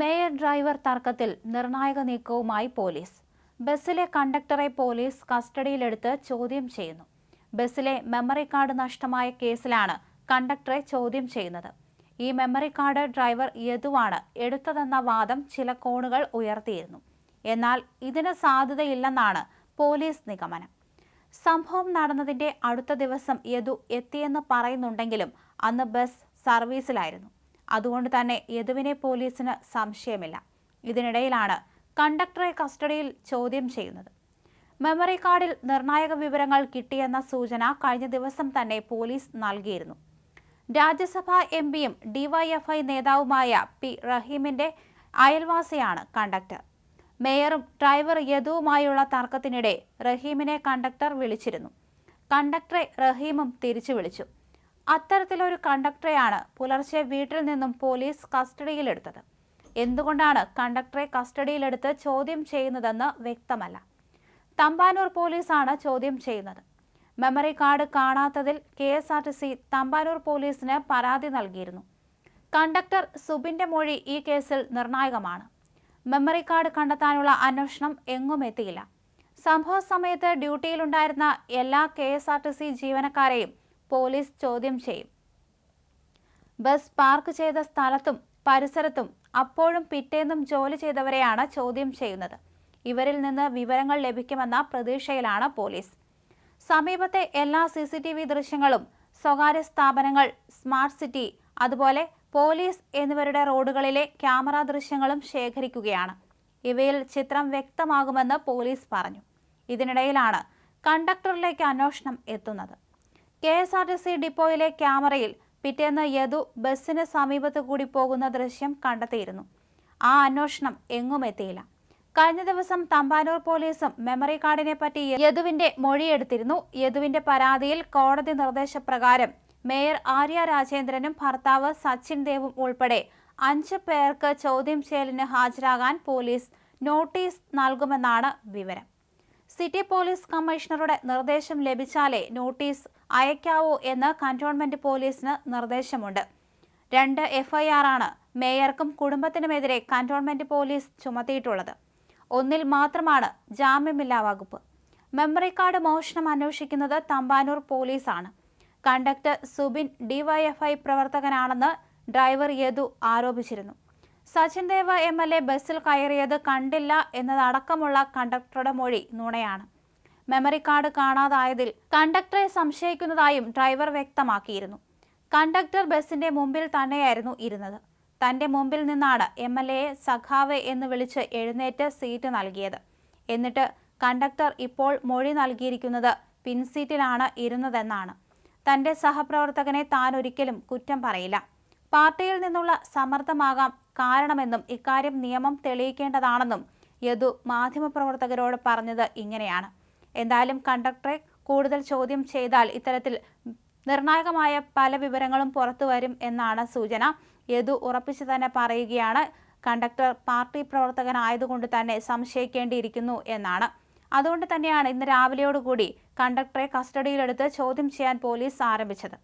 Mayor driver തർക്കത്തിൽ നിർണായക നീക്കവുമായി police. ബസ്സിലെ കണ്ടക്ടറെ പോലീസ് കസ്റ്റഡിയിലെടുത്ത് ചോദ്യം ചെയ്യുന്നു. ബസ്സിലെ മെമ്മറി കാർഡ് നഷ്ടമായ കേസിലാണ് കണ്ടക്ടറെ ചോദ്യം ചെയ്യുന്നത്. ഈ മെമ്മറി കാർഡ് ഡ്രൈവർ യദുവാണ് എടുത്തതെന്ന വാദം ചില കോണുകൾ ഉയർത്തിയിരുന്നു. എന്നാൽ ഇതിന് സാധ്യതയില്ലെന്നാണ് പോലീസ് നിഗമനം. സംഭവം നടന്നതിന്റെ അടുത്ത ദിവസം യദു എത്തിയെന്ന് പറയുന്നുണ്ടെങ്കിലും അന്ന് ബസ് സർവീസിലായിരുന്നു. അതുകൊണ്ട് തന്നെ യദുവിനെ പോലീസിന് സംശയമില്ല. ഇതിനിടയിലാണ് കണ്ടക്ടറെ കസ്റ്റഡിയിൽ ചോദ്യം ചെയ്യുന്നത്. മെമ്മറി കാർഡിൽ നിർണായക വിവരങ്ങൾ കിട്ടിയെന്ന സൂചന കഴിഞ്ഞ ദിവസം തന്നെ പോലീസ് നൽകിയിരുന്നു. രാജ്യസഭാ എം പിയും ഡിവൈഎഫ്ഐ നേതാവുമായ പി റഹീമിന്റെ അയൽവാസിയാണ് കണ്ടക്ടർ. മേയറും ഡ്രൈവർ യദുവുമായുള്ള തർക്കത്തിനിടെ റഹീമിനെ കണ്ടക്ടർ വിളിച്ചിരുന്നു. കണ്ടക്ടറെ റഹീമും തിരിച്ചു വിളിച്ചു. അത്തരത്തിലൊരു കണ്ടക്ടറെയാണ് പുലർച്ചെ വീട്ടിൽ നിന്നും പോലീസ് കസ്റ്റഡിയിലെടുത്തത്. എന്തുകൊണ്ടാണ് കണ്ടക്ടറെ കസ്റ്റഡിയിലെടുത്ത് ചോദ്യം ചെയ്യുന്നതെന്ന് വ്യക്തമല്ല. തമ്പാനൂർ പോലീസാണ് ചോദ്യം ചെയ്യുന്നത്. Memory card കാണാത്തതിൽ K S R T C Thampanoor പോലീസിന് പരാതി നൽകിയിരുന്നു. കണ്ടക്ടർ സുബിന്റെ മൊഴി ഈ കേസിൽ നിർണായകമാണ്. മെമ്മറി കാർഡ് കണ്ടെത്താനുള്ള അന്വേഷണം എങ്ങും എത്തിയില്ല. സംഭവ സമയത്ത് ഡ്യൂട്ടിയിലുണ്ടായിരുന്ന എല്ലാ K S R T C ജീവനക്കാരെയും പോലീസ് ചോദ്യം ചെയ്യും. ബസ് പാർക്ക് ചെയ്ത സ്ഥലത്തും പരിസരത്തും അപ്പോഴും പിറ്റേന്നും ജോലി ചെയ്തവരെയാണ് ചോദ്യം ചെയ്യുന്നത്. ഇവരിൽ നിന്ന് വിവരങ്ങൾ ലഭിക്കുമെന്ന പ്രതീക്ഷയിലാണ് പോലീസ്. സമീപത്തെ എല്ലാ സി സി ടി വി ദൃശ്യങ്ങളും സ്വകാര്യ സ്ഥാപനങ്ങൾ സ്മാർട്ട് സിറ്റി അതുപോലെ പോലീസ് എന്നിവരുടെ റോഡുകളിലെ ക്യാമറ ദൃശ്യങ്ങളും ശേഖരിക്കുകയാണ്. ഇവയിൽ ചിത്രം വ്യക്തമാകുമെന്ന് പോലീസ് പറഞ്ഞു. ഇതിനിടയിലാണ് കണ്ടക്ടറിലേക്ക് അന്വേഷണം എത്തുന്നത്. K S R T C ഡിപ്പോയിലെ ക്യാമറയിൽ പിറ്റേന്ന് യദു ബസ്സിന് സമീപത്ത് കൂടി പോകുന്ന ദൃശ്യം കണ്ടെത്തിയിരുന്നു. ആ അന്വേഷണം എങ്ങും എത്തിയില്ല. കഴിഞ്ഞ ദിവസം തമ്പാനൂർ പോലീസും മെമ്മറി കാർഡിനെ പറ്റി യദുവിന്റെ മൊഴിയെടുത്തിരുന്നു. യദുവിന്റെ പരാതിയിൽ കോടതി നിർദ്ദേശപ്രകാരം മേയർ ആര്യ രാജേന്ദ്രനും ഭർത്താവ് സച്ചിൻ ദേവും ഉൾപ്പെടെ അഞ്ച് പേർക്ക് ചോദ്യം ചെയ്യലിന് ഹാജരാകാൻ പോലീസ് നോട്ടീസ് നൽകുമെന്നാണ് വിവരം. സിറ്റി പോലീസ് കമ്മീഷണറുടെ നിർദ്ദേശം ലഭിച്ചാലേ നോട്ടീസ് അയക്കാവൂ എന്ന് കന്റോൺമെന്റ് പോലീസിന് നിർദ്ദേശമുണ്ട്. രണ്ട് എഫ്ഐആർ ആണ് മേയർക്കും കുടുംബത്തിനുമെതിരെ കന്റോൺമെന്റ് പോലീസ് ചുമത്തിയിട്ടുള്ളത്. ഒന്നിൽ മാത്രമാണ് ജാമ്യമില്ലാ വകുപ്പ്. മെമ്മറി കാർഡ് മോഷണം അന്വേഷിക്കുന്നത് തമ്പാനൂർ പോലീസാണ്. കണ്ടക്ടർ സുബിൻ ഡിവൈഎഫ്ഐ പ്രവർത്തകനാണെന്ന് ഡ്രൈവർ യദു ആരോപിച്ചിരുന്നു. Sachin Dev M L A ബസ്സിൽ കയറിയത് കണ്ടില്ല എന്നതടക്കമുള്ള കണ്ടക്ടറുടെ മൊഴി നുണയാണ്. മെമ്മറി കാർഡ് കാണാതായതിൽ കണ്ടക്ടറെ സംശയിക്കുന്നതായും ഡ്രൈവർ വ്യക്തമാക്കിയിരുന്നു. കണ്ടക്ടർ ബസ്സിന്റെ മുമ്പിൽ തന്നെയായിരുന്നു ഇരുന്നത്. തന്റെ മുമ്പിൽ നിന്നാണ് എം എൽ എയെ സഖാവ് എന്ന് വിളിച്ച് എഴുന്നേറ്റ് സീറ്റ് നൽകിയത്. എന്നിട്ട് കണ്ടക്ടർ ഇപ്പോൾ മൊഴി നൽകിയിരിക്കുന്നത് പിൻസീറ്റിലാണ് ഇരുന്നതെന്നാണ്. തന്റെ സഹപ്രവർത്തകനെ താൻ ഒരിക്കലും കുറ്റം പറയില്ല. പാർട്ടിയിൽ നിന്നുള്ള സമ്മർദ്ദമാകാം കാരണമെന്നും ഇക്കാര്യം നിയമം തെളിയിക്കേണ്ടതാണെന്നും യദു മാധ്യമപ്രവർത്തകരോട് പറഞ്ഞത് ഇങ്ങനെയാണ്. എന്തായാലും കണ്ടക്ടറെ കൂടുതൽ ചോദ്യം ചെയ്താൽ ഇത്തരത്തിൽ നിർണായകമായ പല വിവരങ്ങളും പുറത്തു വരും എന്നാണ് സൂചന. യദു ഉറപ്പിച്ചു തന്നെ പറയുകയാണ് കണ്ടക്ടർ പാർട്ടി പ്രവർത്തകനായതുകൊണ്ട് തന്നെ സംശയിക്കേണ്ടിയിരിക്കുന്നു എന്നാണ്. അതുകൊണ്ട് തന്നെയാണ് ഇന്ന് രാവിലെയോടുകൂടി കണ്ടക്ടറെ കസ്റ്റഡിയിലെടുത്ത് ചോദ്യം ചെയ്യാൻ പോലീസ് ആരംഭിച്ചത്.